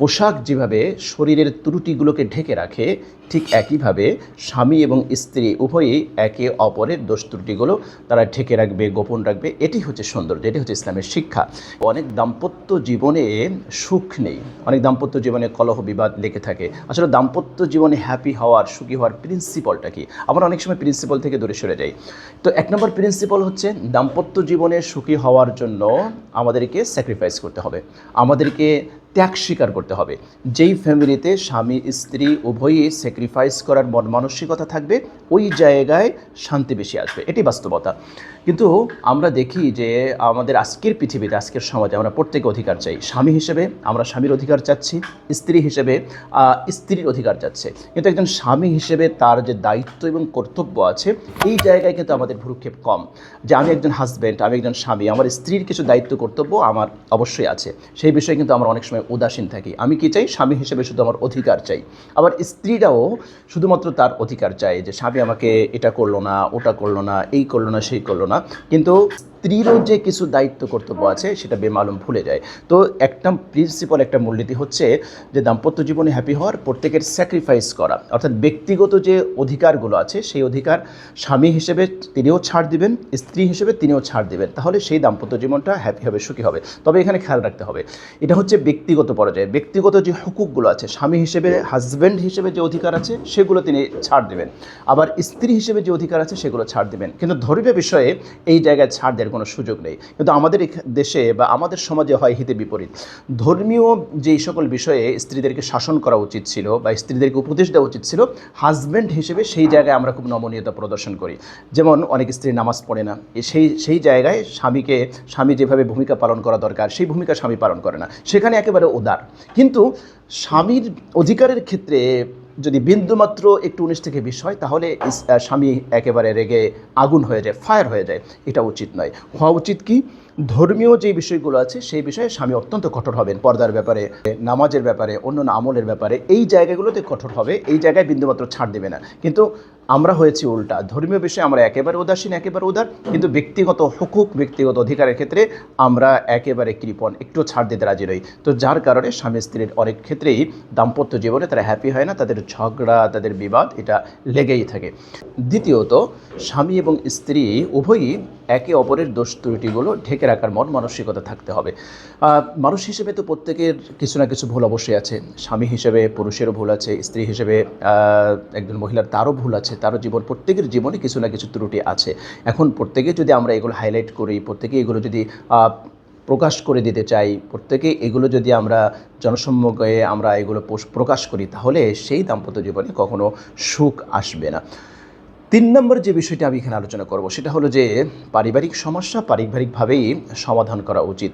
পোশাক যেভাবে শরীরের ত্রুটিগুলোকে ঢেকে রাখে, ঠিক একইভাবে স্বামী এবং স্ত্রী উভয়ই একে অপরের দোষ ত্রুটিগুলো তারা ঢেকে রাখবে, গোপন রাখবে। এটি হচ্ছে সৌন্দর্য, এটি হচ্ছে ইসলামের শিক্ষা। অনেক দাম্পত্য জীবনে সুখ নেই, অনেক দাম্পত্য জীবনে কলহ, বিবাদ লেগে থাকে। আসলে দাম্পত্য জীবনে হ্যাপি হওয়ার, সুখী হওয়ার প্রিন্সিপালটা কি? আমরা অনেক সময় প্রিন্সিপাল থেকে দূরে সরে যাই। তো এক নম্বর প্রিন্সিপাল হচ্ছে দাম্পত্য জীবনে সুখী হওয়ার জন্য আমাদেরকে স্যাক্রিফাইস করতে হবে। আমাদেরকে ত্যাগ স্বীকার করতে হবে। যেই ফ্যামিলিতে স্বামী, স্ত্রী উভয়ই স্যাক্রিফাইস করার মন মানসিকতা থাকবে, ওই জায়গায় শান্তি বেশি আসবে। এটি বাস্তবতা। কিন্তু আমরা দেখি যে আমাদের আজকের পৃথিবীতে, আজকের সমাজে আমরা প্রত্যেকে অধিকার চাই। স্বামী হিসেবে আমরা স্বামীর অধিকার চাচ্ছি, স্ত্রী হিসেবে স্ত্রীর অধিকার চাচ্ছে। কিন্তু একজন স্বামী হিসেবে তার যে দায়িত্ব এবং কর্তব্য আছে, এই জায়গায় কিন্তু আমাদের ভ্রুক্ষেপ কম। যে আমি একজন হাজব্যান্ড আমি একজন স্বামী, আমার স্ত্রীর কিছু দায়িত্ব, কর্তব্য আমার অবশ্যই আছে। সেই বিষয়ে কিন্তু আমরা অনেক সময় উদাসীন থাকি। আমি কি চাই? স্বামী হিসেবে শুধু আমার অধিকার চাই। আবার স্ত্রীরাও শুধুমাত্র তার অধিকার চায় যে, স্বামী আমাকে এটা করল না, ওটা করল না, এই করল না, সেই করল না। কিন্তু স্ত্রীরও যে কিছু দায়িত্ব কর্তব্য আছে, সেটা বেমালুম ভুলে যায়। তো একটা প্রিন্সিপাল একটা মূলনীতি হচ্ছে যে দাম্পত্য জীবনে হ্যাপি হওয়ার প্রত্যেকের স্যাক্রিফাইস করা। অর্থাৎ ব্যক্তিগত যে অধিকারগুলো আছে, সেই অধিকার স্বামী হিসেবে তিনিও ছাড় দিবেন, স্ত্রী হিসেবে তিনিও ছাড় দিবেন। তাহলে সেই দাম্পত্য জীবনটা হ্যাপি হবে, সুখী হবে। তবে এখানে খেয়াল রাখতে হবে, এটা হচ্ছে ব্যক্তিগত পর্যায়ে। ব্যক্তিগত যে হুকুকগুলো আছে, স্বামী হিসেবে হাজব্যান্ড হিসেবে যে অধিকার আছে, সেগুলো তিনি ছাড় দেবেন। আবার স্ত্রী হিসেবে যে অধিকার আছে, সেগুলো ছাড় দেবেন। কিন্তু ধর্মীয় বিষয়ে এই জায়গায় ছাড় দেওয়ার কোনো সুযোগ নেই। কিন্তু আমাদের দেশে বা আমাদের সমাজে হয় হিতে বিপরীত। ধর্মীয় যেই সকল বিষয়ে স্ত্রীদেরকে শাসন করা উচিত ছিল বা স্ত্রীদেরকে উপদেশ দেওয়া উচিত ছিল হাজব্যান্ড হিসেবে সেই জায়গায় আমরা খুব নমনীয়তা প্রদর্শন করি। যেমন অনেক স্ত্রী নামাজ পড়ে না। সেই সেই জায়গায় স্বামীকে, স্বামী যেভাবে ভূমিকা পালন করা দরকার, সেই ভূমিকা স্বামী পালন করে না। সেখানে একেবারে উদার। কিন্তু স্বামীর অধিকারের ক্ষেত্রে যদি বিন্দুমাত্র একটু উনিশ থেকে বিশ হয়, তাহলে স্বামী একেবারে রেগে আগুন হয়ে যায়, ফায়ার হয়ে যায়। এটা উচিত নয়। হওয়া উচিত কি? ধর্মীয় যে বিষয়গুলো আছে, সেই বিষয়ে স্বামী অত্যন্ত কঠোর হবেন। পর্দার ব্যাপারে, নামাজের ব্যাপারে, অন্যান্য আমলের ব্যাপারে, এই জায়গাগুলোতে কঠোর হবে, এই জায়গায় বিন্দুমাত্র ছাড় দেবে না। কিন্তু আমরা হয়েছি উল্টা। ধর্মীয় বিষয়ে আমরা একেবারে উদাসীন, একেবারে উদার, কিন্তু ব্যক্তিগত হুকুক, ব্যক্তিগত অধিকারের ক্ষেত্রে আমরা একেবারে কৃপণ, একটু ছাড় দিতে রাজি নই। তো যার কারণে স্বামী স্ত্রীর অনেক ক্ষেত্রেই দাম্পত্য জীবনে তারা হ্যাপি হয় না, তাদের ঝগড়া, তাদের বিবাদ, এটা লেগেই থাকে। দ্বিতীয়ত, স্বামী এবং স্ত্রী উভয়ই একে অপরের দোষ ত্রুটিগুলো ঢেকে রাখার মন মানসিকতা থাকতে হবে। মানুষ হিসেবে তো প্রত্যেকের কিছু না কিছু ভুল অবশ্যই আছে। স্বামী হিসেবে পুরুষেরও ভুল আছে, স্ত্রী হিসেবে একজন মহিলার তারও ভুল আছে, তারও জীবন, প্রত্যেকের জীবনে কিছু না কিছু ত্রুটি আছে। এখন প্রত্যেকে যদি আমরা এগুলো হাইলাইট করি, প্রত্যেকে এগুলো যদি প্রকাশ করে দিতে চাই, প্রত্যেকে এগুলো যদি আমরা জনসম্মুখে আমরা এগুলো প্রকাশ করি, তাহলে সেই দাম্পত্য জীবনে কখনো সুখ আসবে না। তিন নম্বর যে বিষয়টি আমি এখানে আলোচনা করব, সেটা হলো যে পারিবারিক সমস্যা পারিবারিকভাবেই সমাধান করা উচিত।